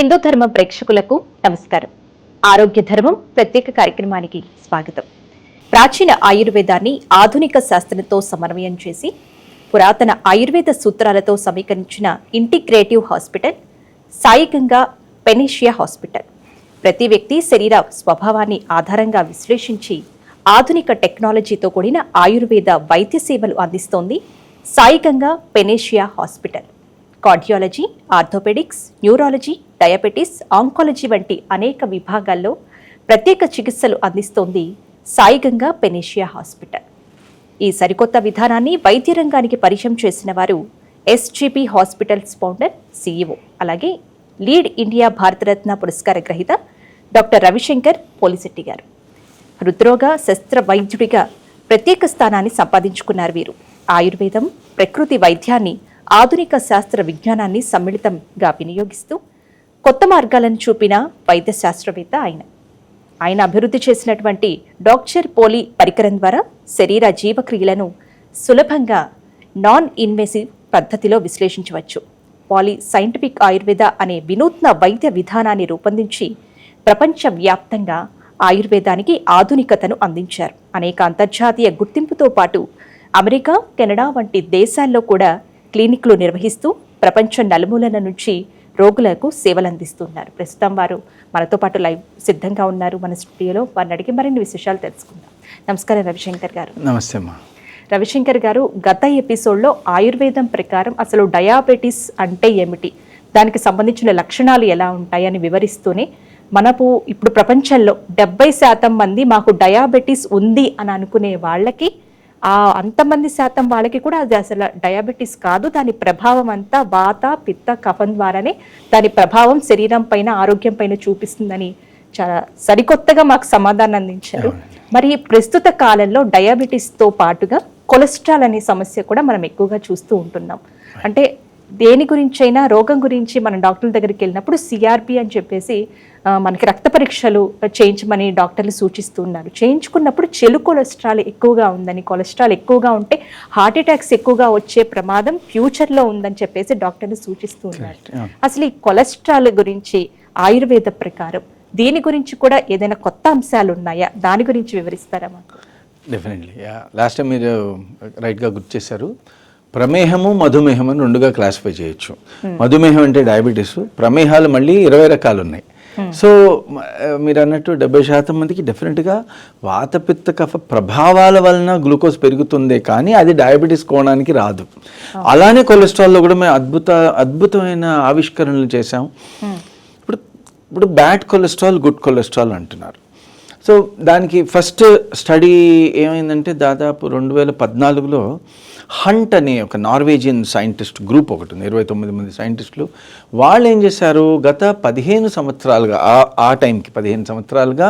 హిందూ ధర్మ ప్రేక్షకులకు నమస్కారం. ఆరోగ్య ధర్మం ప్రత్యేక కార్యక్రమానికి స్వాగతం. ప్రాచీన ఆయుర్వేదాన్ని ఆధునిక శాస్త్రంతో సమన్వయం చేసి పురాతన ఆయుర్వేద సూత్రాలతో సమీకరించిన ఇంటిగ్రేటివ్ హాస్పిటల్ సాయికంగా పెనేషియా హాస్పిటల్. ప్రతి వ్యక్తి శరీర స్వభావాన్ని ఆధారంగా విశ్లేషించి ఆధునిక టెక్నాలజీతో కూడిన ఆయుర్వేద వైద్య సేవలు అందిస్తోంది సాయికంగా Panacea hospital. Cardiology orthopaedics neurology diabetes oncology వంటి అనేక విభాగాల్లో ప్రత్యేక చికిత్సలు అందిస్తోంది సాయిగంగా పెనేషియా హాస్పిటల్. ఈ సరికొత్త విధానాన్ని వైద్య రంగానికి పరిచయం చేసిన వారు ఎస్జీపీ హాస్పిటల్స్ ఫౌండర్ సీఈఓ అలాగే లీడ్ ఇండియా భారతరత్న పురస్కార గ్రహీత డాక్టర్ రవిశంకర్ పోలిశెట్టి గారు. హృద్రోగ శస్త్ర వైద్యుడిగా ప్రత్యేక స్థానాన్ని సంపాదించుకున్నారు వీరు. ఆయుర్వేదం ప్రకృతి వైద్యాన్ని ఆధునిక శాస్త్ర విజ్ఞానాన్ని సమ్మిళితంగా వినియోగిస్తూ కొత్త మార్గాలను చూపిన వైద్య శాస్త్రవేత్త ఆయన. ఆయన అభివృద్ధి చేసినటువంటి డాక్టర్ పోలీ పరికరం ద్వారా శరీర జీవక్రియలను సులభంగా నాన్ ఇన్వెసివ్ పద్ధతిలో విశ్లేషించవచ్చు. పాలీ సైంటిఫిక్ ఆయుర్వేద అనే వినూత్న వైద్య విధానాన్ని రూపొందించి ప్రపంచవ్యాప్తంగా ఆయుర్వేదానికి ఆధునికతను అందించారు. అనేక అంతర్జాతీయ గుర్తింపుతో పాటు అమెరికా కెనడా వంటి దేశాల్లో కూడా క్లినిక్లు నిర్వహిస్తూ ప్రపంచం నలుమూలల నుంచి రోగులకు సేవలందిస్తున్నారు. ప్రస్తుతం వారు మనతో పాటు లైవ్ సిద్ధంగా ఉన్నారు. మన స్టూడియోలో వారిని అడిగి మరిన్ని విశేషాలు తెలుసుకుందాం. నమస్కారం రవిశంకర్ గారు. నమస్తే అమ్మా. రవిశంకర్ గారు గత ఎపిసోడ్లో ఆయుర్వేదం ప్రకారం అసలు డయాబెటీస్ అంటే ఏమిటి? దానికి సంబంధించిన లక్షణాలు ఎలా ఉంటాయని వివరిస్తూనే మనకు ఇప్పుడు ప్రపంచంలో డెబ్బై శాతం మంది మాకు డయాబెటీస్ ఉంది అని అనుకునే వాళ్ళకి ఆ అంతమంది శాతం వాళ్ళకి కూడా అది అసలు డయాబెటీస్ కాదు. దాని ప్రభావం అంతా వాత పిత్త కఫం ద్వారానే దాని ప్రభావం శరీరం పైన ఆరోగ్యం పైన చూపిస్తుందని చాలా సరికొత్తగా మాకు సమాధానం అందించారు. మరి ప్రస్తుత కాలంలో డయాబెటీస్తో పాటుగా కొలెస్ట్రాల్ అనే సమస్య కూడా మనం ఎక్కువగా చూస్తూ ఉంటున్నాం. అంటే దేని గురించి అయినా రోగం గురించి మన డాక్టర్ల దగ్గరికి వెళ్ళినప్పుడు సిఆర్పి అని చెప్పేసి మనకి రక్త పరీక్షలు చేయించమని డాక్టర్లు సూచిస్తున్నారు. చేయించుకున్నప్పుడు చెడు కొలెస్ట్రాల్ ఎక్కువగా ఉందని కొలెస్ట్రాల్ ఎక్కువగా ఉంటే హార్ట్ అటాక్స్ ఎక్కువగా వచ్చే ప్రమాదం ఫ్యూచర్లో ఉందని చెప్పేసి డాక్టర్లు సూచిస్తూ ఉన్నారు Correct. అసలు ఈ కొలెస్ట్రాల్ గురించి ఆయుర్వేద ప్రకారం దీని గురించి కూడా ఏదైనా కొత్త అంశాలు ఉన్నాయా? దాని గురించి వివరిస్తారా మాకు? డెఫినెట్లీ లాస్ట్ టైం మీరు రైట్గా గుర్తు చేశారు. ప్రమేహము మధుమేహం అని రెండుగా క్లాసిఫై చేయొచ్చు. మధుమేహం అంటే డయాబెటీస్ ప్రమేహాలు మళ్ళీ ఇరవై రకాలు ఉన్నాయి సో మ- మీరు అన్నట్టు డెబ్బై శాతం మందికి డెఫినెట్గా వాతపిత్త కఫ ప్రభావాల వలన గ్లూకోజ్ పెరుగుతుందే కానీ అది డయాబెటీస్ కోణానికి రాదు. అలానే కొలెస్ట్రాల్లో కూడా మేము అద్భుత అద్భుతమైన ఆవిష్కరణలు చేశాం. ఇప్పుడు ఇప్పుడు బ్యాడ్ కొలెస్ట్రాల్ గుడ్ కొలెస్ట్రాల్ అంటున్నారు. సో దానికి ఫస్ట్ స్టడీ ఏమైందంటే దాదాపు రెండు వేల పద్నాలుగులో హంట్ అనే ఒక నార్వేజియన్ సైంటిస్ట్ గ్రూప్ ఒకటి ఉంది ఇరవై తొమ్మిది మంది సైంటిస్టులు. వాళ్ళు ఏం చేశారు? గత పదిహేను సంవత్సరాలుగా ఆ ఆ టైంకి పదిహేను సంవత్సరాలుగా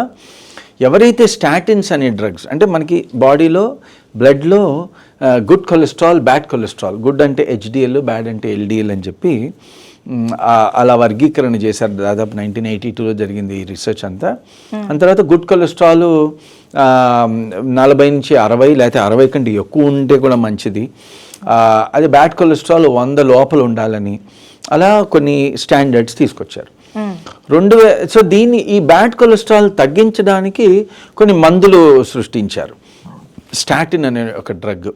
ఎవరైతే స్టాటిన్స్ అనే డ్రగ్స్ అంటే మనకి బాడీలో బ్లడ్లో good cholesterol bad cholesterol good అంటే హెచ్డిఎల్ బ్యాడ్ అంటే ఎల్డిఎల్ అని చెప్పి ఆ- అలా వర్గీకరణ చేశారు. దాదాపు నైన్టీన్ ఎయిటీ టూలో జరిగింది ఈ రీసెర్చ్ అంతా. అంత తర్వాత గుడ్ కొలెస్ట్రాల్ ఆ, నలభై నుంచి అరవై లేకపోతే అరవై కంటే ఎక్కువ ఉంటే కూడా మంచిది. అది బ్యాడ్ కొలెస్ట్రాల్ వంద లోపల ఉండాలని అలా కొన్ని స్టాండర్డ్స్ తీసుకొచ్చారు. రెండు వే సో దీన్ని ఈ బ్యాడ్ కొలెస్ట్రాల్ తగ్గించడానికి కొన్ని మందులు సృష్టించారు. స్టాటిన్ అనే ఒక డ్రగ్.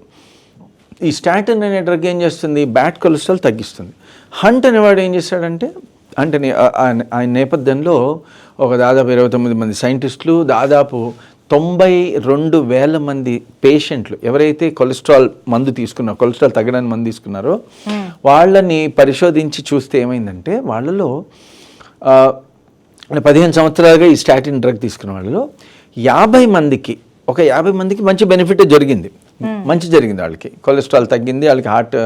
ఈ స్టాటిన్ అనే డ్రగ్ ఏం చేస్తుంది? బ్యాడ్ కొలెస్ట్రాల్ తగ్గిస్తుంది. హంట్ అనేవాడు ఏం చేశాడంటే అంటే ఆయన నేపథ్యంలో ఒక దాదాపు ఇరవై తొమ్మిది మంది సైంటిస్టులు దాదాపు తొంభై రెండు వేల మంది పేషెంట్లు ఎవరైతే కొలెస్ట్రాల్ మందు తీసుకున్నారో కొలెస్ట్రాల్ తగ్గడానికి మందు తీసుకున్నారో వాళ్ళని పరిశోధించి చూస్తే ఏమైందంటే వాళ్ళలో పదిహేను సంవత్సరాలుగా ఈ స్టాటిన్ డ్రగ్ తీసుకున్న వాళ్ళలో యాభై మందికి ఒక యాభై మందికి మంచి బెనిఫిట్ జరిగింది. మంచి జరిగింది వాళ్ళకి. కొలెస్ట్రాల్ తగ్గింది వాళ్ళకి హార్ట్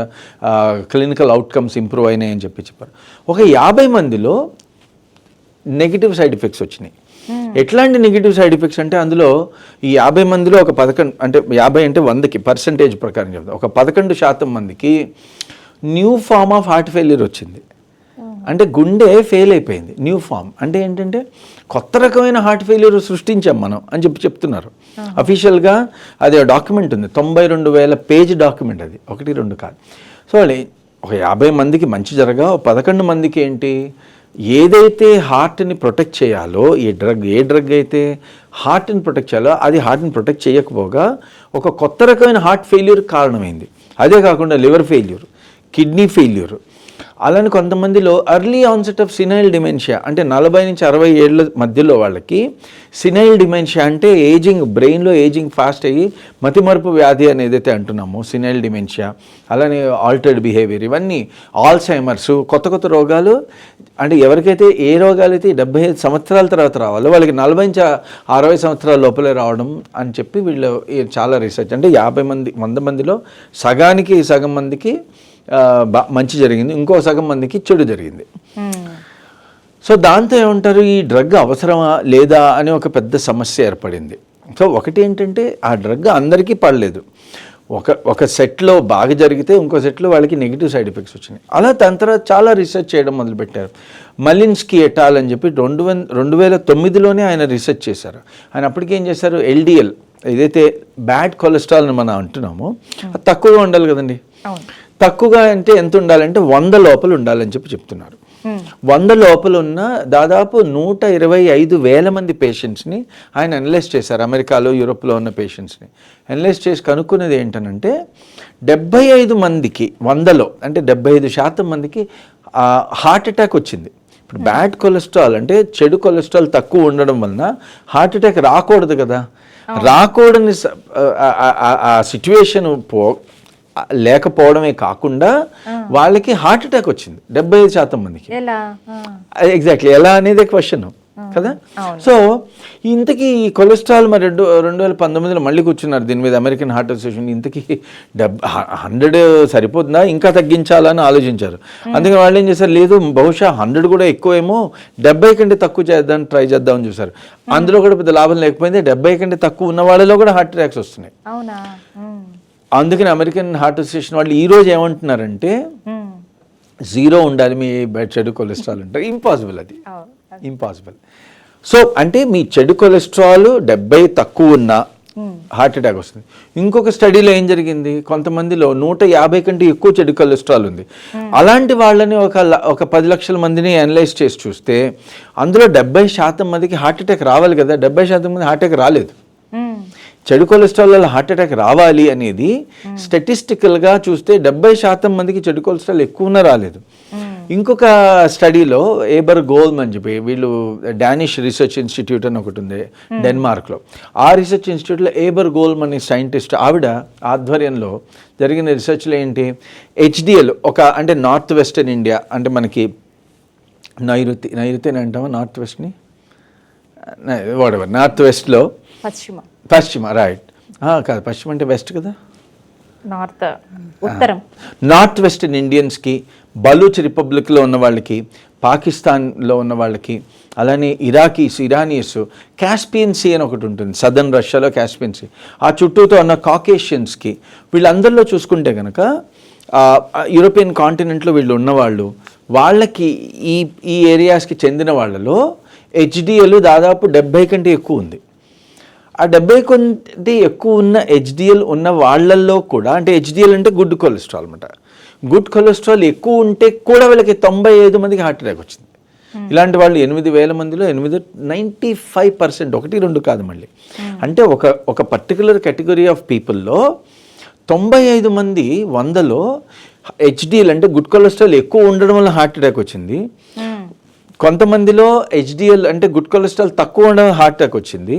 క్లినికల్ అవుట్కమ్స్ ఇంప్రూవ్ అయినాయి అని చెప్పి చెప్పారు. ఒక యాభై మందిలో నెగిటివ్ సైడ్ ఎఫెక్ట్స్ వచ్చినాయి. ఎట్లాంటి నెగిటివ్ సైడ్ ఎఫెక్ట్స్ అంటే అందులో ఈ యాభై మందిలో ఒక పదకొండు అంటే యాభై అంటే వందకి పర్సంటేజ్ ప్రకారం చెప్తాం. ఒక పదకొండు శాతం మందికి new form of heart failure వచ్చింది. అంటే గుండె ఫెయిల్ అయిపోయింది. న్యూ ఫామ్ అంటే ఏంటంటే కొత్త రకమైన హార్ట్ ఫెయిల్యూర్ సృష్టించాం మనం అని చెప్పి చెప్తున్నారు. అఫీషియల్గా అది డాక్యుమెంట్ ఉంది. తొంభై రెండు వేల పేజ్ డాక్యుమెంట్ అది. ఒకటి రెండు కాదు. సో ఒక యాభై మందికి మంచి జరగా పదకొండు మందికి ఏంటి? ఏదైతే హార్ట్ని ప్రొటెక్ట్ చేయాలో ఈ డ్రగ్ ఏ డ్రగ్ అయితే హార్ట్ని ప్రొటెక్ట్ చేయాలో అది హార్ట్ని ప్రొటెక్ట్ చేయకపోగా ఒక కొత్త రకమైన హార్ట్ ఫెయిల్యూర్ కారణమైంది. అదే కాకుండా లివర్ ఫెయిల్యూర్ కిడ్నీ ఫెయిల్యూర్ అలానే కొంతమందిలో early onset of senile dementia అంటే నలభై నుంచి అరవై ఏళ్ళ మధ్యలో వాళ్ళకి సినైల్ డిమెన్షియా అంటే ఏజింగ్ బ్రెయిన్లో ఏజింగ్ ఫాస్ట్ అయ్యి మతిమరుపు వ్యాధి అని ఏదైతే అంటున్నామో సినైల్ డిమెన్షియా అలానే ఆల్టర్డ్ బిహేవియర్ ఇవన్నీ ఆల్సైమర్స్ కొత్త కొత్త రోగాలు. అంటే ఎవరికైతే ఏ రోగాలు అయితే డెబ్బై ఐదు సంవత్సరాల తర్వాత రావాలో వాళ్ళకి నలభై నుంచి అరవై సంవత్సరాల లోపలే రావడం అని చెప్పి వీళ్ళు చాలా రీసెర్చ్ అంటే యాభై మంది వంద మందిలో సగానికి సగం మందికి మంచి జరిగింది. ఇంకో సగం మందికి చెడు జరిగింది. సో దాంతో ఏమంటారు ఈ డ్రగ్ అవసరమా లేదా అని ఒక పెద్ద సమస్య ఏర్పడింది. సో ఒకటి ఏంటంటే ఆ డ్రగ్ అందరికీ పడలేదు. ఒక ఒక సెట్లో బాగా జరిగితే ఇంకో సెట్లో వాళ్ళకి నెగిటివ్ సైడ్ ఎఫెక్ట్స్ వచ్చినాయి. అలా దాని తర్వాత చాలా రీసెర్చ్ చేయడం మొదలుపెట్టారు. మలిన్స్కి ఎటాల్ అని చెప్పి రెండు వన్ రెండు వేల తొమ్మిదిలోనే ఆయన రీసెర్చ్ చేశారు. ఆయన అప్పటికి ఏం చేశారు? ఎల్డిఎల్ ఏదైతే బ్యాడ్ కొలెస్ట్రాల్ అని మనం అంటున్నామో అది తక్కువగా ఉండాలి కదండి. తక్కువగా అంటే ఎంత ఉండాలంటే వంద లోపల ఉండాలని చెప్పి చెప్తున్నారు. వంద లోపల ఉన్న దాదాపు నూట ఇరవై ఐదు వేల మంది పేషెంట్స్ని ఆయన అనలైజ్ చేశారు అమెరికాలో యూరోప్లో ఉన్న పేషెంట్స్ని అనలైజ్ చేసి కనుక్కున్నది ఏంటనంటే డెబ్బై ఐదు మందికి వందలో అంటే డెబ్బై ఐదు శాతం మందికి హార్ట్ అటాక్ వచ్చింది. ఇప్పుడు బ్యాడ్ కొలెస్ట్రాల్ అంటే చెడు కొలెస్ట్రాల్ తక్కువ ఉండడం వలన హార్ట్ అటాక్ రాకూడదు కదా. రాకూడని ఆ సిచ్యువేషన్ పో లేకపోవడమే కాకుండా వాళ్ళకి హార్ట్ అటాక్ వచ్చింది. డెబ్బై ఐదు శాతం మందికి. ఎగ్జాక్ట్లీ ఎలా అనేది క్వశ్చన్ కదా? సో ఇంతకీ ఈ కొలెస్ట్రాల్ మరి రెండు రెండు వేల పంతొమ్మిదిలో మళ్ళీ కూర్చున్నారు. దీని మీద అమెరికన్ హార్ట్ అసోసియేషన్ ఇంతకీ డెబ్ హండ్రెడ్ సరిపోతుందా? ఇంకా తగ్గించాలని ఆలోచించారు. అందుకని వాళ్ళు ఏం చేశారు? లేదు బహుశా హండ్రెడ్ కూడా ఎక్కువేమో డెబ్బై కంటే తక్కువ చేద్దాం ట్రై చేద్దామని చూసారు అందులో కూడా పెద్ద లాభం లేకపోయింది. డెబ్బై కంటే తక్కువ ఉన్న వాళ్ళలో కూడా హార్ట్ అటాక్స్ వస్తున్నాయి. అందుకని అమెరికన్ హార్ట్ అసోసియేషన్ వాళ్ళు ఈ రోజు ఏమంటున్నారంటే. జీరో ఉండాలి మీ చెడు కొలెస్ట్రాల్ అంటే ఇంపాసిబుల్ అది. ఇంపాసిబుల్ సో అంటే మీ చెడు కొలెస్ట్రాల్ డెబ్బై తక్కువ ఉన్న హార్ట్ అటాక్ వస్తుంది. ఇంకొక స్టడీలో ఏం జరిగింది? కొంతమందిలో నూట యాభై కంటే ఎక్కువ చెడు కొలెస్ట్రాల్ ఉంది. అలాంటి వాళ్ళని ఒక ఒక పది లక్షల మందిని అనలైజ్ చేసి చూస్తే అందులో డెబ్బై శాతం మందికి హార్ట్ అటాక్ రావాలి కదా డెబ్బై శాతం మంది హార్ట్ అటాక్ రాలేదు. చెడు కొలెస్ట్రాల్ వల్ల హార్ట్ అటాక్ రావాలి అనేది స్టటిస్టికల్గా చూస్తే డెబ్బై శాతం మందికి చెడు కొలెస్ట్రాల్ ఎక్కువన రాలేదు. ఇంకొక స్టడీలో ఏబర్ గోల్మ్ అని చెప్పి వీళ్ళు డానిష్ రీసెర్చ్ ఇన్స్టిట్యూట్ అని ఒకటి ఉంది డెన్మార్క్లో. ఆ రీసెర్చ్ ఇన్స్టిట్యూట్లో ఏబర్ గోల్మ్ అనే సైంటిస్ట్ ఆవిడ ఆధ్వర్యంలో జరిగిన రీసెర్చ్లో ఏంటి? హెచ్డిఎల్ ఒక అంటే నార్త్ వెస్టర్న్ ఇండియా అంటే మనకి నైరుతి నైరుతి అని అంటామా? నార్త్ వెస్ట్ని? వాడెవర్ నార్త్ వెస్ట్లో పశ్చిమ. పశ్చిమ రైట్ కాదు పశ్చిమ అంటే వెస్ట్ కదా? నార్త్ ఉత్తరం. నార్త్ వెస్టర్న్ ఇండియన్స్కి బలూచ్ రిపబ్లిక్లో ఉన్న వాళ్ళకి పాకిస్తాన్లో ఉన్న వాళ్ళకి అలానే ఇరాకీస్ ఇరానీస్ కాస్పియన్ సీ అని ఒకటి ఉంటుంది సదర్న్ రష్యాలో కాస్పియన్ సీ. ఆ చుట్టూతో ఉన్న కాకేషియన్స్కి వీళ్ళందరిలో చూసుకుంటే కనుక యూరోపియన్ కాంటినెంట్లో వీళ్ళు ఉన్నవాళ్ళు వాళ్ళకి ఈ ఈ ఏరియాస్కి చెందిన వాళ్ళలో హెచ్డిఎల్ దాదాపు డెబ్బై కంటే ఎక్కువ ఉంది. ఆ డెబ్బై కొంటే ఎక్కువ ఉన్న హెచ్డిఎల్ ఉన్న వాళ్ళల్లో కూడా అంటే హెచ్డిఎల్ అంటే గుడ్ కొలెస్ట్రాల్ అనమాట గుడ్ కొలెస్ట్రాల్ ఎక్కువ ఉంటే కూడా వీళ్ళకి తొంభై ఐదు మందికి హార్ట్ అటాక్ వచ్చింది. ఇలాంటి వాళ్ళు ఎనిమిది వేల మందిలో ఎనిమిది నైంటీ ఫైవ్ పర్సెంట్ ఒకటి రెండు కాదు మళ్ళీ. అంటే ఒక ఒక పర్టికులర్ కేటగిరీ ఆఫ్ పీపుల్లో తొంభై ఐదు మంది వందలో హెచ్డిఎల్ అంటే గుడ్ కొలెస్ట్రాల్ ఎక్కువ ఉండడం వల్ల హార్ట్ అటాక్ వచ్చింది. ఉమ్. కొంతమందిలో హెచ్డిఎల్ అంటే గుడ్ కొలెస్ట్రాల్ తక్కువ ఉండడం హార్ట్ అటాక్ వచ్చింది.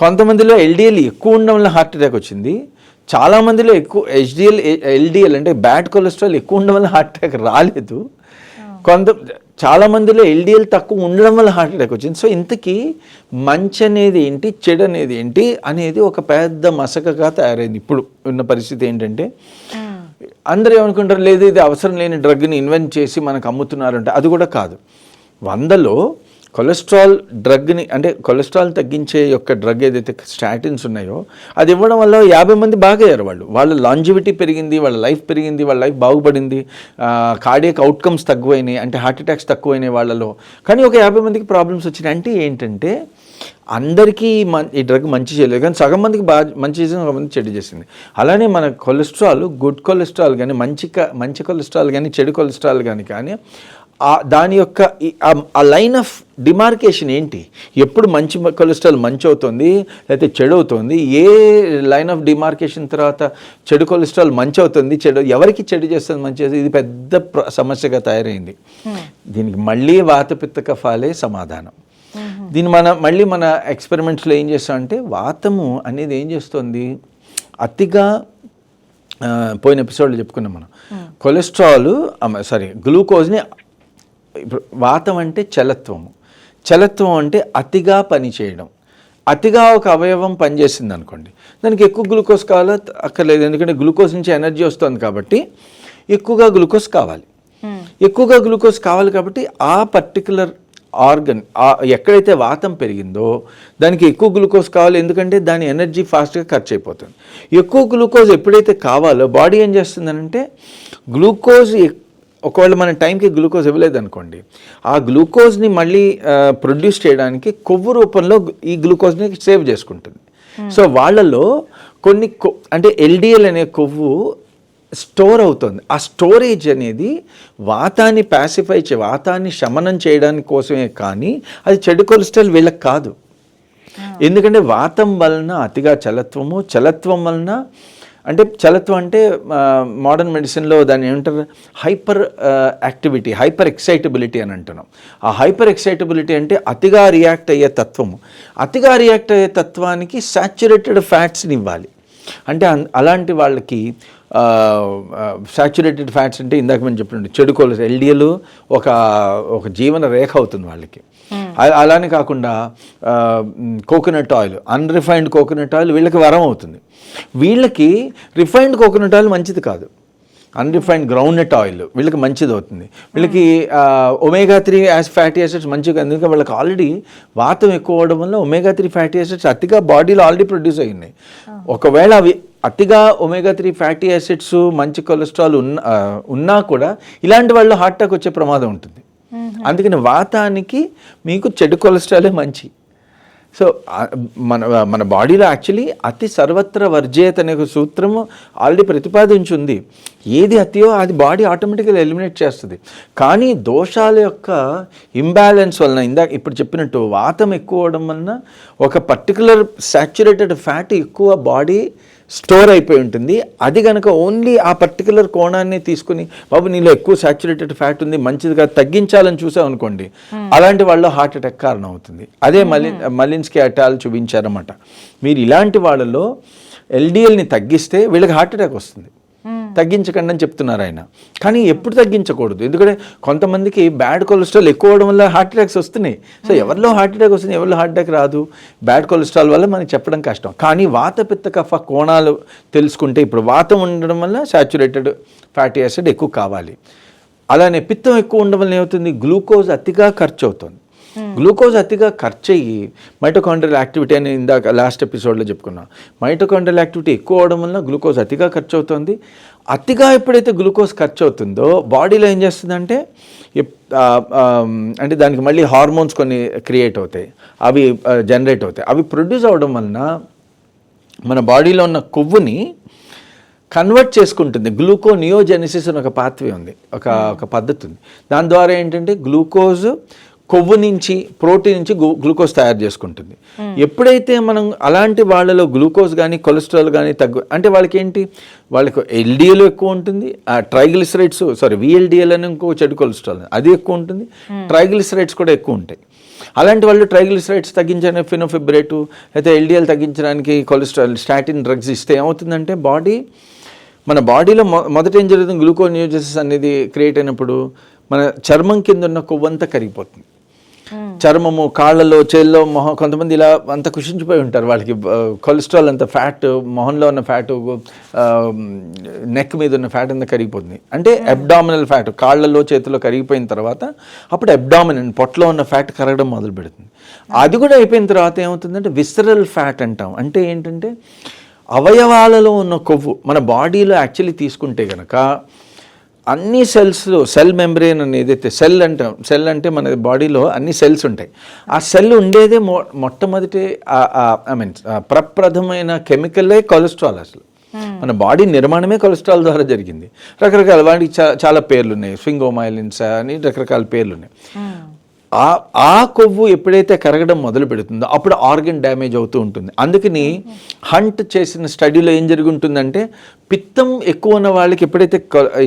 కొంతమందిలో ఎల్డిఎల్ ఎక్కువ ఉండడం వల్ల హార్ట్ అటాక్ వచ్చింది. చాలా మందిలో ఎక్కువ హెచ్డిఎల్ ఎల్డిఎల్ అంటే బ్యాడ్ కొలెస్ట్రాల్ ఎక్కువ ఉండడం వల్ల హార్ట్ అటాక్ రాలేదు. కొంత చాలా మందిలో ఎల్డిఎల్ తక్కువ ఉండడం వల్ల హార్ట్ అటాక్ వచ్చింది. సో ఇంతకీ మంచి అనేది ఏంటి చెడు అనేది ఏంటి అనేది ఒక పెద్ద మసకగా తయారైంది. ఇప్పుడు ఉన్న పరిస్థితి ఏంటంటే. అందరూ ఏమనుకుంటారు లేదు ఇది అవసరం లేని డ్రగ్ని ఇన్వెంట్ చేసి మనకు అమ్ముతున్నారంటే. అది కూడా కాదు. వందలో కొలెస్ట్రాల్ డ్రగ్ని అంటే కొలెస్ట్రాల్ తగ్గించే యొక్క డ్రగ్ ఏదైతే స్టాటిన్స్ ఉన్నాయో అది ఇవ్వడం వల్ల యాభై మంది బాగయ్యారు వాళ్ళు. వాళ్ళ లాంజివిటీ పెరిగింది వాళ్ళ లైఫ్ పెరిగింది వాళ్ళ లైఫ్ బాగుపడింది కార్డియక్ అవుట్కమ్స్ తక్కువైనాయి అంటే హార్ట్ అటాక్స్ తక్కువైనాయి వాళ్ళలో. కానీ ఒక యాభై మందికి ప్రాబ్లమ్స్ వచ్చినాయి. అంటే ఏంటంటే అందరికీ ఈ డ్రగ్ మంచి చేయలేదు. కానీ సగం మందికి బాగా మంచి చేసింది సగం మంది చెడు చేసింది. అలానే మన కొలెస్ట్రాల్ గుడ్ కొలెస్ట్రాల్ కానీ మంచి మంచి కొలెస్ట్రాల్ కానీ చెడు కొలెస్ట్రాల్ కానీ కానీ దాని యొక్క ఆ- లైన్ ఆఫ్ డిమార్కేషన్ ఏంటి? ఎప్పుడు మంచి కొలెస్ట్రాల్ మంచి అవుతుంది లేకపోతే చెడు అవుతుంది ఏ లైన్ ఆఫ్ డిమార్కేషన్ తర్వాత చెడు కొలెస్ట్రాల్ మంచి అవుతుంది చెడు ఎవరికి చెడు చేస్తుంది మంచి చేస్తుంది? ఇది పెద్ద ప్ర- సమస్యగా తయారైంది. దీనికి మళ్ళీ వాతపిత్త కఫాలే సమాధానం. దీన్ని మన మళ్ళీ మన ఎక్స్పెరిమెంట్స్లో ఏం చేస్తామంటే వాతము అనేది ఏం చేస్తుంది? అతిగా పోయిన ఎపిసోడ్లో చెప్పుకున్నాం మనం. కొలెస్ట్రాల్ సారీ గ్లూకోజ్ని ఇప్పుడు వాతం అంటే చలత్వము. చలత్వం అంటే అతిగా పనిచేయడం అతిగా ఒక అవయవం పనిచేసింది అనుకోండి. దానికి ఎక్కువ గ్లూకోజ్ కావాలా? అక్కర్లేదు. ఎందుకంటే గ్లూకోజ్ నుంచి ఎనర్జీ వస్తుంది కాబట్టి ఎక్కువగా గ్లూకోజ్ కావాలి. ఎక్కువగా గ్లూకోజ్ కావాలి కాబట్టి ఆ పర్టికులర్ ఆర్గన్ ఎక్కడైతే వాతం పెరిగిందో దానికి ఎక్కువ గ్లూకోజ్ కావాలి. ఎందుకంటే దాని ఎనర్జీ ఫాస్ట్గా ఖర్చు అయిపోతుంది ఎక్కువ గ్లూకోజ్ ఎప్పుడైతే కావాలో బాడీ ఏం చేస్తుందనంటే గ్లూకోజ్ ఒకవేళ మన టైంకి గ్లూకోజ్ ఇవ్వలేదు అనుకోండి ఆ గ్లూకోజ్ని మళ్ళీ ప్రొడ్యూస్ చేయడానికి కొవ్వు రూపంలో ఈ గ్లూకోజ్ని సేవ్ చేసుకుంటుంది. సో వాళ్ళలో కొన్ని అంటే ఎల్డిఎల్ అనే కొవ్వు స్టోర్ అవుతుంది. ఆ స్టోరేజ్ అనేది వాతాన్ని ప్యాసిఫై చే వాతాన్ని శమనం చేయడానికి కోసమే కానీ అది చెడు కొలెస్ట్రాల్ వీళ్ళకి కాదు. ఎందుకంటే వాతం వలన అతిగా చలత్వము చలత్వం వలన అంటే చలత్వం అంటే మోడర్న్ మెడిసిన్లో దాన్ని ఏమంటారు? హైపర్ యాక్టివిటీ హైపర్ ఎక్సైటబిలిటీ అని అంటున్నాం. ఆ హైపర్ ఎక్సైటబిలిటీ అంటే అతిగా రియాక్ట్ అయ్యే తత్వము. అతిగా రియాక్ట్ అయ్యే తత్వానికి సాచురేటెడ్ ఫ్యాట్స్ని ఇవ్వాలి. అంటే అన్- అలాంటి వాళ్ళకి సాచురేటెడ్ ఫ్యాట్స్ అంటే ఇందాక మనం చెప్పినట్టు చెడు కొలెస్ట్రాల్ ఎల్డిఎల్ ఒక ఒక జీవన రేఖ అవుతుంది వాళ్ళకి. అ- అలానే కాకుండా coconut oil unrefined coconut oil వీళ్ళకి వరం అవుతుంది. వీళ్ళకి రిఫైన్డ్ కోకోనట్ ఆయిల్ మంచిది కాదు. అన్రిఫైన్డ్ గ్రౌండ్నట్ ఆయిల్ వీళ్ళకి మంచిది అవుతుంది. వీళ్ళకి omega three as fatty acids మంచిగా ఎందుకంటే వాళ్ళకి ఆల్రెడీ వాతం ఎక్కువ అవడం వల్ల ఒమేగా త్రీ ఫ్యాటీ యాసిడ్స్ అతిగా బాడీలో ఆల్రెడీ ప్రొడ్యూస్ అయి ఉన్నాయి ఒకవేళ అవి అతిగా ఒమేగా త్రీ ఫ్యాటీ యాసిడ్స్ మంచి కొలెస్ట్రాల్ ఉన్న ఉన్నా కూడా ఇలాంటి వాళ్ళు హార్ట్ అటాక్ వచ్చే ప్రమాదం ఉంటుంది. అందుకని వాతానికి మీకు చెడు కొలెస్ట్రాలే మంచి. సో మన మన బాడీలో యాక్చువల్లీ అతి సర్వత్ర వర్జేత అనే ఒక సూత్రము ఆల్రెడీ ప్రతిపాదించింది. ఏది అతియో అది బాడీ ఆటోమేటిక్గా ఎలిమినేట్ చేస్తుంది. కానీ దోషాల యొక్క ఇంబ్యాలెన్స్ వలన ఇందాక ఇప్పుడు చెప్పినట్టు వాతం ఎక్కువ అవడం వలన ఒక పర్టికులర్ సాచురేటెడ్ ఫ్యాట్ ఎక్కువ బాడీ స్టోర్ అయిపోయి ఉంటుంది. అది కనుక ఓన్లీ ఆ పర్టికులర్ కోణాన్ని తీసుకుని బాబు నీలో ఎక్కువ సాచురేటెడ్ ఫ్యాట్ ఉంది మంచిదిగా తగ్గించాలని చూసాం అనుకోండి అలాంటి వాళ్ళు హార్ట్ అటాక్ కారణం అవుతుంది అదే మలి మలిన్స్కి అటాల్ చూపించారన్నమాట. మీరు ఇలాంటి వాళ్ళలో ఎల్డిఎల్ని తగ్గిస్తే వీళ్ళకి హార్ట్ అటాక్ వస్తుంది. తగ్గించకండి అని చెప్తున్నారు ఆయన. కానీ ఎప్పుడు తగ్గించకూడదు. ఎందుకంటే కొంతమందికి బ్యాడ్ కొలెస్ట్రాల్ ఎక్కువ అవడం వల్ల హార్ట్ అటాక్స్ వస్తున్నాయి. సో ఎవరిలో హార్ట్ అటాక్ వస్తుంది ఎవరిలో హార్ట్ అటాక్ రాదు. బ్యాడ్ కొలెస్ట్రాల్ వల్ల మనకి చెప్పడం కష్టం. కానీ వాత పిత్త కఫ కోణాలు తెలుసుకుంటే ఇప్పుడు వాతం ఉండడం వల్ల సాచురేటెడ్ ఫ్యాటీ యాసిడ్ ఎక్కువ కావాలి. అలానే పిత్తం ఎక్కువ ఉండడం వల్ల ఏమవుతుంది? గ్లూకోజ్ అతిగా ఖర్చు అవుతుంది. గ్లూకోజ్ అతిగా ఖర్చు అయ్యి మైటోకాండ్రియల్ యాక్టివిటీ అని ఇందాక లాస్ట్ ఎపిసోడ్లో చెప్పుకున్నాం. మైటోకాండ్రియల్ యాక్టివిటీ ఎక్కువ అవడం వల్ల గ్లూకోజ్ అతిగా ఖర్చు అవుతుంది. అతిగా ఎప్పుడైతే గ్లూకోజ్ ఖర్చు అవుతుందో బాడీలో ఏం చేస్తుందంటే అంటే దానికి మళ్ళీ హార్మోన్స్ కొన్ని క్రియేట్ అవుతాయి అవి జనరేట్ అవుతాయి. అవి ప్రొడ్యూస్ అవడం వలన మన బాడీలో ఉన్న కొవ్వుని కన్వర్ట్ చేసుకుంటుంది. గ్లూకో నియోజెనిసిస్ అని ఒక పాత్వే ఉంది ఒక ఒక పద్ధతి ఉంది. దాని ద్వారా ఏంటంటే గ్లూకోజ్ కొవ్వు నుంచి ప్రోటీన్ నుంచి గ్లూ- గ్లూకోజ్ తయారు చేసుకుంటుంది. ఎప్పుడైతే మనం అలాంటి వాళ్ళలో గ్లూకోజ్ కానీ కొలెస్ట్రాల్ కానీ తగ్గు అంటే వాళ్ళకి ఏంటి వాళ్ళకి ఎల్డిఎల్ ఎక్కువ ఉంటుంది ఆ ట్రైగ్లిసరైడ్స్ సారీ విఎల్డిఎల్ అని ఇంకో చెడు కొలెస్ట్రాల్ అది ఎక్కువ ఉంటుంది ట్రైగ్లిసరైడ్స్ కూడా ఎక్కువ ఉంటాయి. అలాంటి వాళ్ళు ట్రైగ్లిసరైడ్స్ తగ్గించడానికి ఫినోఫిబ్రేటు అయితే ఎల్డిఎల్ తగ్గించడానికి కొలెస్ట్రాల్ స్టాటిన్ డ్రగ్స్ ఇస్తే ఏమవుతుందంటే బాడీ మన బాడీలో మొ మొదట ఏం జరుగుతుంది? గ్లూకోనియోజెసిస్ అనేది క్రియేట్ అయినప్పుడు మన చర్మం కింద ఉన్న కొవ్వంతా కరిగిపోతుంది. చర్మము కాళ్ళలో చేల్లో మొహం కొంతమంది ఇలా అంత కుషించిపోయి ఉంటారు. వాళ్ళకి కొలెస్ట్రాల్ అంత ఫ్యాట్ మొహంలో ఉన్న ఫ్యాట్ నెక్ మీద ఉన్న ఫ్యాట్ అంతా కరిగిపోతుంది. అంటే అబ్డామినల్ ఫ్యాట్ కాళ్ళలో చేతిలో కరిగిపోయిన తర్వాత అప్పుడు అబ్డామినల్ పొట్టలో ఉన్న ఫ్యాట్ కరగడం మొదలు పెడుతుంది. అది కూడా అయిపోయిన తర్వాత ఏమవుతుందంటే విసరల్ ఫ్యాట్ అంటాం. అంటే ఏంటంటే అవయవాలలో ఉన్న కొవ్వు మన బాడీలో యాక్చువల్లీ తీసుకుంటే కనుక అన్ని సెల్స్లో సెల్ మెంబ్రెయిన్ అని ఏదైతే సెల్ అంటాం సెల్ అంటే మన బాడీలో అన్ని సెల్స్ ఉంటాయి. ఆ సెల్ ఉండేదే మొ మొట్టమొదటి ఐ మీన్ ప్రప్రథమైన కెమికలే కొలెస్ట్రాల్ అసలు. మన బాడీ నిర్మాణమే కొలెస్ట్రాల్ ద్వారా జరిగింది. రకరకాల వాటికి చాలా పేర్లు ఉన్నాయి. స్వింగోమైలిన్స్ అని రకరకాల పేర్లు ఉన్నాయి. ఆ ఆ కొవ్వు ఎప్పుడైతే కరగడం మొదలు పెడుతుందో అప్పుడు ఆర్గన్ డ్యామేజ్ అవుతూ ఉంటుంది. అందుకని హంట్ చేసిన స్టడీలో ఏం జరిగి ఉంటుందంటే పిత్తం ఎక్కువ ఉన్న వాళ్ళకి ఎప్పుడైతే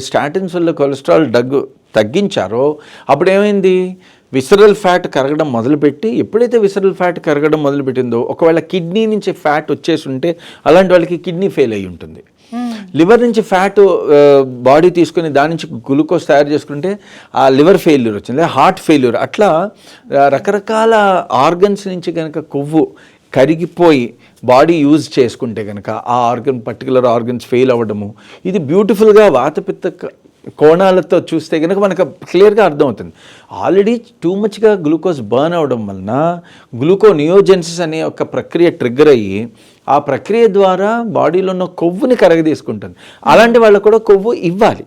స్టాటిన్స్ వల్ల కొలెస్ట్రాల్ డగ్గు తగ్గించారో అప్పుడు ఏమైంది? విసరల్ ఫ్యాట్ కరగడం మొదలుపెట్టి ఎప్పుడైతే విసరల్ ఫ్యాట్ కరగడం మొదలుపెట్టిందో ఒకవేళ కిడ్నీ నుంచి ఫ్యాట్ వచ్చేసి ఉంటే అలాంటి వాళ్ళకి కిడ్నీ ఫెయిల్ అయి ఉంటుంది. లివర్ నుంచి ఫ్యాట్ బాడీ తీసుకుని దాని నుంచి గ్లూకోజ్ తయారు చేసుకుంటే ఆ లివర్ ఫెయిల్యూర్ వచ్చింది హార్ట్ ఫెయిల్యూర్. అట్లా రకరకాల ఆర్గన్స్ నుంచి కనుక కొవ్వు కరిగిపోయి బాడీ యూజ్ చేసుకుంటే కనుక ఆ ఆర్గన్ పర్టికులర్ ఆర్గన్స్ ఫెయిల్ అవ్వడము ఇది బ్యూటిఫుల్గా వాతపిత్త కోణాలతో చూస్తే కనుక మనకు క్లియర్గా అర్థమవుతుంది. ఆల్రెడీ టూ మచ్గా గ్లూకోజ్ బర్న్ అవడం వలన గ్లూకోనియోజెన్సిస్ అనే ఒక ప్రక్రియ ట్రిగ్గర్ అయ్యి ఆ ప్రక్రియ ద్వారా బాడీలో ఉన్న కొవ్వుని కరగదీసుకుంటుంది. అలాంటి వాళ్ళకు కూడా కొవ్వు ఇవ్వాలి.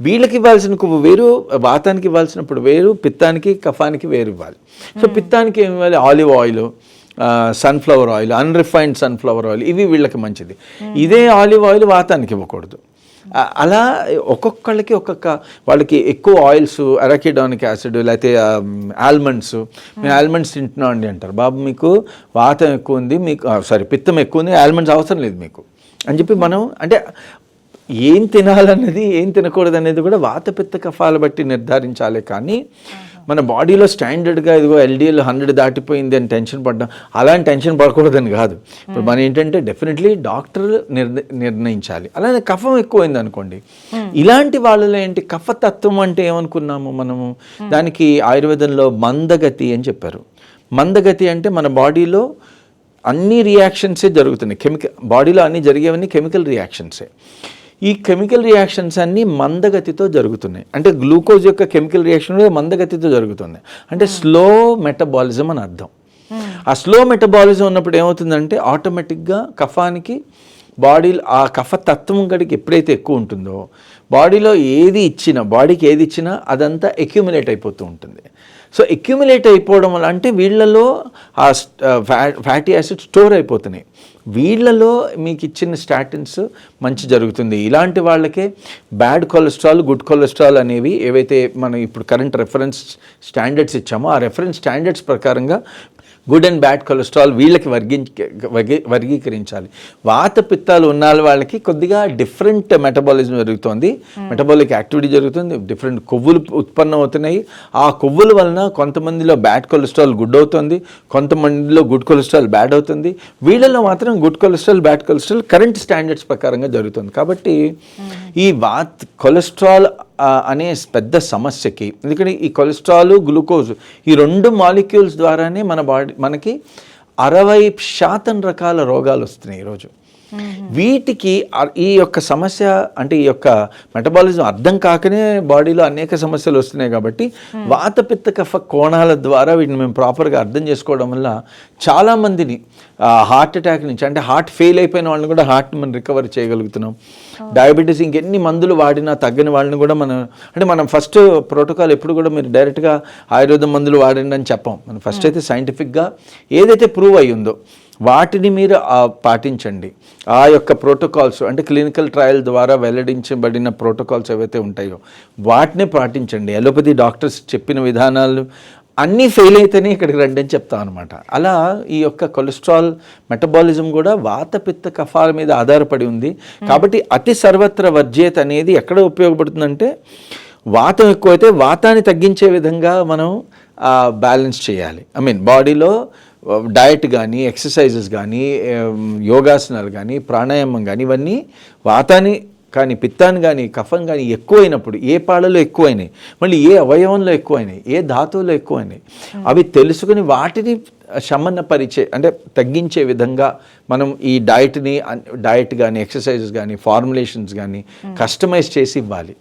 వీళ్ళకి ఇవ్వాల్సిన కొవ్వు వేరు వాతానికి ఇవ్వాల్సినప్పుడు వేరు పిత్తానికి కఫానికి వేరు ఇవ్వాలి. సో పిత్తానికి ఏమి ఇవ్వాలి? Olive oil sunflower oil unrefined sunflower oil ఇవి వీళ్ళకి మంచిది. ఇదే ఆలివ్ ఆయిల్ వాతానికి ఇవ్వకూడదు. అలా ఒక్కొక్కళ్ళకి ఒక్కొక్క వాళ్ళకి ఎక్కువ ఆయిల్స్ అరకిడానిక్ యాసిడ్ లేకపోతే ఆల్మండ్స్ మేము ఆల్మండ్స్ తింటున్నాం అండి అంటారు. బాబు మీకు వాతం ఎక్కువ ఉంది మీకు సారీ పిత్తం ఎక్కువ ఉంది ఆల్మండ్స్ అవసరం లేదు మీకు. అని చెప్పి మనం అంటే ఏం తినాలన్నది ఏం తినకూడదు అనేది కూడా వాత పిత్త కఫాలు బట్టి నిర్ధారించాలి కానీ మన బాడీలో స్టాండర్డ్గా ఇదిగో ఎల్డిఎల్ హండ్రెడ్ దాటిపోయింది అని టెన్షన్ పడ్డాం అలాంటి టెన్షన్ పడకూడదని కాదు. ఇప్పుడు మనం ఏంటంటే డెఫినెట్లీ డాక్టర్ నిర్ణ నిర్ణయించాలి. అలానే కఫం ఎక్కువైంది అనుకోండి. ఇలాంటి వాళ్ళలో ఏంటి కఫతత్వం అంటే ఏమనుకున్నాము మనము? దానికి ఆయుర్వేదంలో మందగతి అని చెప్పారు. మందగతి అంటే మన బాడీలో అన్ని రియాక్షన్సే జరుగుతున్నాయి. కెమికల్ బాడీలో అన్ని జరిగేవన్నీ కెమికల్ రియాక్షన్సే. ఈ కెమికల్ రియాక్షన్స్ అన్నీ మందగతితో జరుగుతున్నాయి. అంటే గ్లూకోజ్ యొక్క కెమికల్ రియాక్షన్ కూడా మందగతితో జరుగుతుంది. అంటే స్లో మెటబాలిజం అని అర్థం. ఆ స్లో మెటబాలిజం ఉన్నప్పుడు ఏమవుతుందంటే ఆటోమేటిక్గా కఫానికి బాడీ ఆ కఫ తత్వం గడికి ఎప్పుడైతే ఎక్కువ ఉంటుందో బాడీలో ఏది ఇచ్చినా బాడీకి ఏది ఇచ్చినా అదంతా ఎక్యుములేట్ అయిపోతూ ఉంటుంది. సో ఎక్యుమిలేట్ అయిపోవడం వల్ల అంటే వీళ్ళలో ఆ ఫ్యాటీ యాసిడ్ స్టోర్ అయిపోతున్నాయి. వీళ్ళలో మీకు ఇచ్చిన స్టాటిన్స్ మంచి జరుగుతుంది. ఇలాంటి వాళ్ళకే బ్యాడ్ కొలెస్ట్రాల్ గుడ్ కొలెస్ట్రాల్ అనేవి ఏవైతే మనం ఇప్పుడు కరెంట్ రెఫరెన్స్ స్టాండర్డ్స్ ఇచ్చామో ఆ రెఫరెన్స్ స్టాండర్డ్స్ ప్రకారంగా గుడ్ అండ్ బ్యాడ్ కొలెస్ట్రాల్ వీళ్ళకి వర్గీ వర్గీకరించాలి. వాత పిత్తాలు ఉన్న వాళ్ళకి కొద్దిగా డిఫరెంట్ మెటబాలిజం జరుగుతుంది. మెటబాలిక్ యాక్టివిటీ జరుగుతుంది. డిఫరెంట్ కొవ్వులు ఉత్పన్నం అవుతున్నాయి. ఆ కొవ్వుల వలన కొంతమందిలో బ్యాడ్ కొలెస్ట్రాల్ గుడ్ అవుతుంది. కొంతమందిలో గుడ్ కొలెస్ట్రాల్ బ్యాడ్ అవుతుంది. వీళ్ళలో మాత్రం good cholesterol bad cholesterol current standards ప్రకారంగా జరుగుతుంది. కాబట్టి ఈ వాత్ కొలెస్ట్రాల్ అనే పెద్ద సమస్యకి. ఎందుకంటే ఈ కొలెస్ట్రాల్ గ్లూకోజ్ ఈ రెండు మాలిక్యూల్స్ ద్వారానే మన బాడీ మనకి అరవై శాతం రకాల రోగాలు వస్తున్నాయి ఈరోజు. వీటికి ఈ యొక్క సమస్య అంటే ఈ యొక్క మెటబాలిజం అర్థం కాకనే బాడీలో అనేక సమస్యలు వస్తున్నాయి కాబట్టి వాత పిత్త కఫ కోణాల ద్వారా వీటిని మేము ప్రాపర్గా అర్థం చేసుకోవడం వల్ల చాలామందిని హార్ట్ అటాక్ నుంచి అంటే హార్ట్ ఫెయిల్ అయిపోయిన వాళ్ళని కూడా హార్ట్ని మనం రికవర్ చేయగలుగుతున్నాం. డయాబెటీస్ ఇంకెన్ని మందులు వాడినా తగ్గని వాళ్ళని కూడా మనం అంటే మనం ఫస్ట్ ప్రోటోకాల్ ఎప్పుడు కూడా మీరు డైరెక్ట్గా ఆయుర్వేదం మందులు వాడండి అని చెప్పాం. మనం ఫస్ట్ అయితే సైంటిఫిక్గా ఏదైతే ప్రూవ్ అయి ఉందో వాటిని మీరు పాటించండి. ఆ యొక్క ప్రోటోకాల్స్ అంటే క్లినికల్ ట్రయల్ ద్వారా వెల్లడించబడిన ప్రోటోకాల్స్ ఏవైతే ఉంటాయో వాటిని పాటించండి. ఎలోపతి డాక్టర్స్ చెప్పిన విధానాలు అన్నీ ఫెయిల్ అయితేనే ఇక్కడికి రండి అని చెప్తాం అనమాట అలా ఈ యొక్క కొలెస్ట్రాల్ మెటబాలిజం కూడా వాత పిత్త కఫాల మీద ఆధారపడి ఉంది. కాబట్టి అతి సర్వత్ర వర్జ్యత అనేది ఎక్కడ ఉపయోగపడుతుందంటే వాతం ఎక్కువైతే వాతాన్ని తగ్గించే విధంగా మనం బ్యాలెన్స్ చేయాలి. ఐ మీన్ బాడీలో డయట్ కానీ ఎక్సర్సైజెస్ కానీ యోగాసనాలు కానీ ప్రాణాయామం కానీ ఇవన్నీ వాతాన్ని కానీ పిత్తాన్ని కానీ కఫం కానీ ఎక్కువైనప్పుడు ఏ పాలలో ఎక్కువైనాయి మళ్ళీ ఏ అవయవంలో ఎక్కువైనాయి ఏ ధాతువులో ఎక్కువైనాయి అవి తెలుసుకుని వాటిని శమనపరిచే అంటే తగ్గించే విధంగా మనం ఈ డయట్ని డయట్ కానీ ఎక్సర్సైజెస్ కానీ ఫార్ములేషన్స్ కానీ కస్టమైజ్ చేసి ఇవ్వాలి.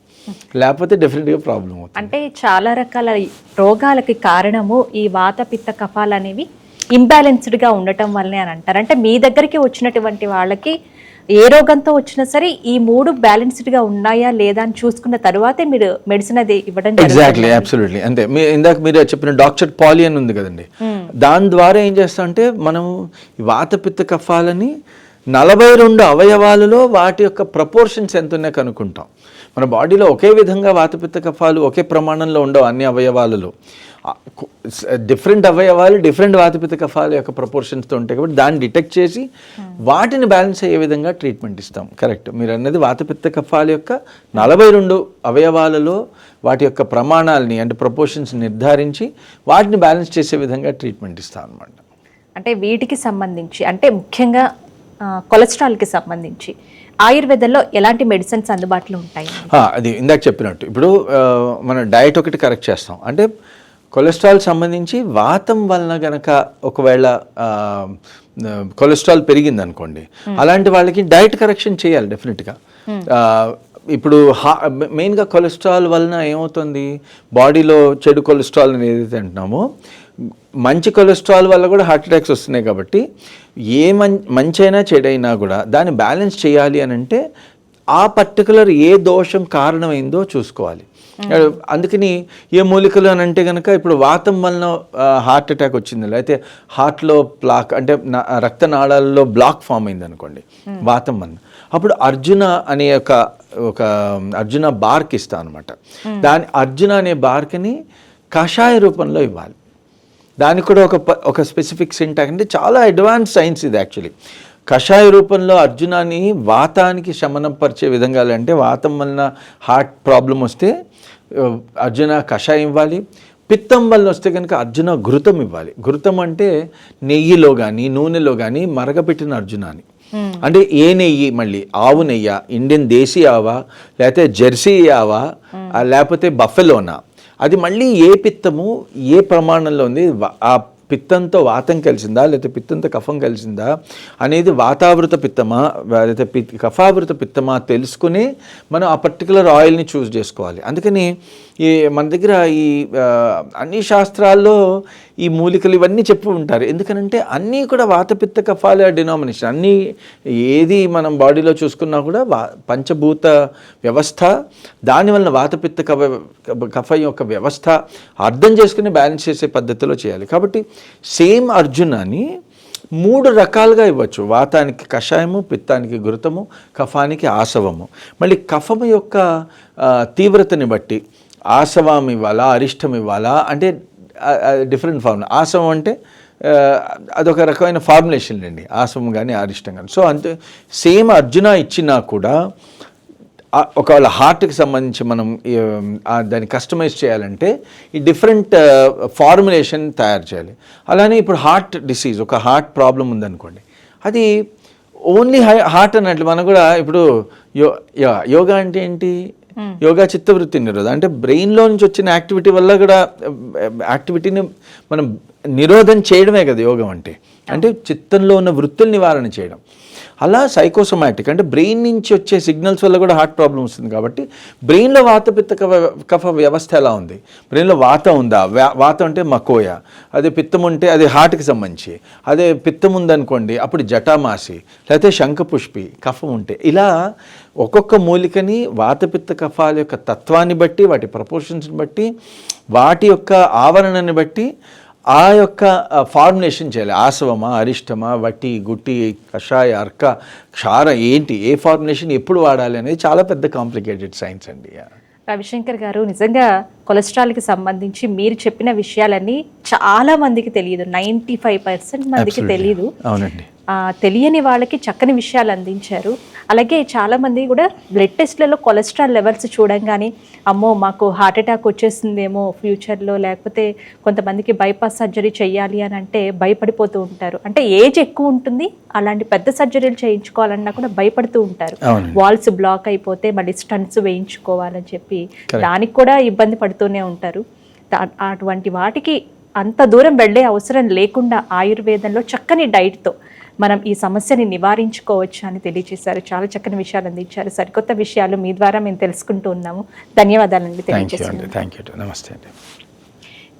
లేకపోతే డెఫినెట్గా ప్రాబ్లం అవుతుంది. అంటే చాలా రకాల రోగాలకి కారణము ఈ వాత పిత్త కఫాలు అనేవి ఇంబ్యాలెన్స్డ్గా ఉండటం వల్లనే అని అంటారు. అంటే మీ దగ్గరికి వచ్చినటువంటి వాళ్ళకి ఏ రోగంతో వచ్చినా సరే ఈ మూడు బ్యాలెన్స్డ్గా ఉన్నాయా లేదా అని చూసుకున్న తర్వాతే మీరు మెడిసిన్ అది ఇవ్వడం ఎగ్జాక్ట్లీ అబ్సల్యూట్లీ అంతే. మీ ఇందాక మీరు చెప్పిన డాక్టర్ పాలి అని ఉంది కదండి. దాని ద్వారా ఏం చేస్తామంటే మనం ఈ వాత పిత్త కఫాలని నలభై రెండు అవయవాలలో వాటి యొక్క ప్రపోర్షన్స్ ఎంత ఉన్నాయో కనుక్కుంటాం. మన బాడీలో ఒకే విధంగా వాతపిత్త కఫాలు ఒకే ప్రమాణంలో ఉండవు అన్ని అవయవాలలో. డిఫరెంట్ అవయవాలు డిఫరెంట్ వాతపిత్త కఫాలు యొక్క ప్రపోర్షన్స్తో ఉంటాయి కాబట్టి దాన్ని డిటెక్ట్ చేసి వాటిని బ్యాలెన్స్ అయ్యే విధంగా ట్రీట్మెంట్ ఇస్తాం. కరెక్ట్ మీరు అన్నది వాతపిత్త కఫాల యొక్క నలభై రెండు అవయవాలలో వాటి యొక్క ప్రమాణాలని అంటే ప్రపోర్షన్స్ నిర్ధారించి వాటిని బ్యాలెన్స్ చేసే విధంగా ట్రీట్మెంట్ ఇస్తాం అనమాట అంటే వీటికి సంబంధించి అంటే ముఖ్యంగా కొలెస్ట్రాల్కి సంబంధించి ఆయుర్వేదంలో ఎలాంటి మెడిసిన్స్ అందుబాటులో ఉంటాయి? అది ఇందాక చెప్పినట్టు. ఇప్పుడు మన డయట్ ఒకటి కరెక్ట్ చేస్తాం. అంటే కొలెస్ట్రాల్ సంబంధించి వాతం వలన గనక ఒకవేళ కొలెస్ట్రాల్ పెరిగింది అనుకోండి అలాంటి వాళ్ళకి డయట్ కరెక్షన్ చేయాలి డెఫినెట్గా. ఇప్పుడు హా మెయిన్గా కొలెస్ట్రాల్ వలన ఏమవుతుంది? బాడీలో చెడు కొలెస్ట్రాల్ అని ఏదైతే అంటున్నామో మంచి కొలెస్ట్రాల్ వల్ల కూడా హార్ట్ అటాక్స్ వస్తున్నాయి కాబట్టి ఏ మం మంచైనా చెడైనా కూడా దాన్ని బ్యాలెన్స్ చేయాలి అని అంటే ఆ పర్టికులర్ ఏ దోషం కారణమైందో చూసుకోవాలి. అందుకని ఏ మూలికలు అని అంటే కనుక ఇప్పుడు వాతం వలన హార్ట్ అటాక్ వచ్చింది అయితే హార్ట్లో ప్లాక్ అంటే రక్తనాళాల్లో బ్లాక్ ఫామ్ అయింది అనుకోండి వాతం వలన. అప్పుడు అర్జున అనే ఒక ఒక అర్జున బార్క్ ఇస్తా అనమాట దాని అర్జున అనే బార్క్ని కషాయ రూపంలో ఇవ్వాలి. దానికి కూడా ఒక ఒక స్పెసిఫిక్ సింటాక్ అంటే చాలా అడ్వాన్స్ సైన్స్ ఇది యాక్చువల్లీ కషాయ రూపంలో అర్జునాన్ని వాతానికి శమనం పరిచే విధంగా అంటే వాతం వలన హార్ట్ ప్రాబ్లం వస్తే అర్జున కషాయం ఇవ్వాలి. పిత్తం వలన వస్తే కనుక అర్జున ఘృతం ఇవ్వాలి. ఘృతం అంటే నెయ్యిలో కానీ నూనెలో కానీ మరగపెట్టిన అర్జునాన్ని. అంటే ఏ నెయ్యి మళ్ళీ? ఆవు నెయ్య? ఇండియన్ దేశీ ఆవా? లేకపోతే జెర్సీ ఆవా? ఆ, లేకపోతే బఫెలోనా? అది మళ్ళీ ఏ పిత్తము ఏ ప్రమాణంలో ఉంది? ఆ పిత్తంతో వాతం కలిసిందా? లేకపోతే పిత్తంతో కఫం కలిసిందా? అనేది వాతావృత పిత్తమా? లేకపోతే పిత్ కఫావృత పిత్తమా? తెలుసుకుని మనం ఆ పర్టికులర్ ఆయిల్ని చూస్ చేసుకోవాలి. అందుకని ఈ మన దగ్గర ఈ అన్ని శాస్త్రాల్లో ఈ మూలికలు ఇవన్నీ చెప్పు ఉంటారు. ఎందుకనంటే అన్నీ కూడా వాతపిత్త కఫాల డినామినేషన్. అన్నీ ఏది మనం బాడీలో చూసుకున్నా కూడా వా పంచభూత వ్యవస్థ దానివల్ల వాతపిత్త కఫ కఫ యొక్క వ్యవస్థ అర్థం చేసుకుని బ్యాలెన్స్ చేసే పద్ధతిలో చేయాలి. కాబట్టి సేమ్ అర్జునాన్ని మూడు రకాలుగా ఇవ్వచ్చు. వాతానికి కషాయము పిత్తానికి గురుతము కఫానికి ఆసవము. మళ్ళీ కఫము యొక్క తీవ్రతని బట్టి ఆసవం ఇవ్వాలా అరిష్టం ఇవ్వాలా అంటే డిఫరెంట్ ఫార్మ్ ఆసవం అంటే అదొక రకమైన ఫార్ములేషన్ అండి ఆసవం కానీ అరిష్టం కానీ సో అంతే సేమ్ అర్జున ఇచ్చినా కూడా ఒకవేళ హార్ట్కి సంబంధించి మనం దాన్ని కస్టమైజ్ చేయాలంటే ఈ డిఫరెంట్ ఫార్ములేషన్ తయారు చేయాలి. అలానే ఇప్పుడు హార్ట్ డిసీజ్ ఒక హార్ట్ ప్రాబ్లం ఉందనుకోండి. అది ఓన్లీ హార్ట్ అన్నట్లు మనం కూడా ఇప్పుడు యో యోగా అంటే ఏంటి? యోగా చిత్తవృత్తి నిరోధం అంటే బ్రెయిన్లో నుంచి వచ్చిన యాక్టివిటీ వల్ల కూడా యాక్టివిటీని మనం నిరోధం చేయడమే కదా యోగం అంటే. అంటే చిత్తంలో ఉన్న వృత్తుల నివారణ చేయడం. అలా సైకోసోమాటిక్ అంటే బ్రెయిన్ నుంచి వచ్చే సిగ్నల్స్ వల్ల కూడా హార్ట్ ప్రాబ్లం వస్తుంది కాబట్టి బ్రెయిన్లో వాతపిత్త కఫ కఫ వ్యవస్థ ఎలా ఉంది? బ్రెయిన్లో వాత ఉందా? వాత అంటే మకోయ. అదే పిత్తం ఉంటే అది హార్ట్కి సంబంధించి. అదే పిత్తం ఉందనుకోండి అప్పుడు జటామాసి లేకపోతే శంఖపుష్పి కఫం ఉంటే. ఇలా ఒక్కొక్క మూలికని వాతపిత్త కఫాల యొక్క తత్వాన్ని బట్టి వాటి ప్రపోర్షన్స్ని బట్టి వాటి యొక్క ఆవరణని బట్టి ఆ యొక్క ఫార్ములేషన్ చేయాలి. ఆసవమా అరిష్టమా వట్టి గుట్టి కషాయ అర్క క్షార ఏంటి ఏ ఫార్ములేషన్ ఎప్పుడు వాడాలి అనేది చాలా పెద్ద కాంప్లికేటెడ్ సైన్స్ అండి. రవిశంకర్ గారు నిజంగా కొలెస్ట్రాల్కి సంబంధించి మీరు చెప్పిన విషయాలన్నీ చాలా మందికి తెలియదు. నైంటీ ఫైవ్ పర్సెంట్ మందికి. తెలియదు అవునండి. తెలియని వాళ్ళకి చక్కని విషయాలు అందించారు. అలాగే చాలా మంది కూడా బ్లడ్ టెస్ట్లలో కొలెస్ట్రాల్ లెవెల్స్ చూడంగానే అమ్మో మాకు హార్ట్ అటాక్ వచ్చేస్తుందేమో ఫ్యూచర్లో లేకపోతే కొంతమందికి బైపాస్ సర్జరీ చేయాలి అని అంటే భయపడిపోతూ ఉంటారు. అంటే ఏజ్ ఎక్కువ ఉంటుంది అలాంటి పెద్ద సర్జరీలు చేయించుకోవాలన్నా కూడా భయపడుతూ ఉంటారు. వాల్స్ బ్లాక్ అయిపోతే మళ్ళీ స్టంట్స్ వేయించుకోవాలని చెప్పి దానికి కూడా ఇబ్బంది పడుతూనే ఉంటారు. అటువంటి వాటికి అంత దూరం వెళ్ళే అవసరం లేకుండా ఆయుర్వేదంలో చక్కని డైట్తో మనం ఈ సమస్యని నివారించుకోవచ్చు అని తెలియజేశారు. చాలా చక్కని విషయాలు అందించారు. సరికొత్త విషయాలు మీ ద్వారా మేము తెలుసుకుంటూ ఉన్నాము. ధన్యవాదాలండి. నమస్తే అండి.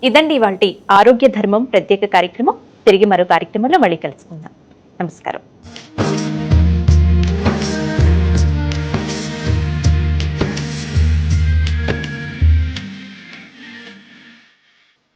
ఇదండి ఇవాళ ఆరోగ్య ధర్మం ప్రత్యేక కార్యక్రమం. తిరిగి మరో కార్యక్రమంలో మళ్ళీ కలుసుకుందాం. నమస్కారం.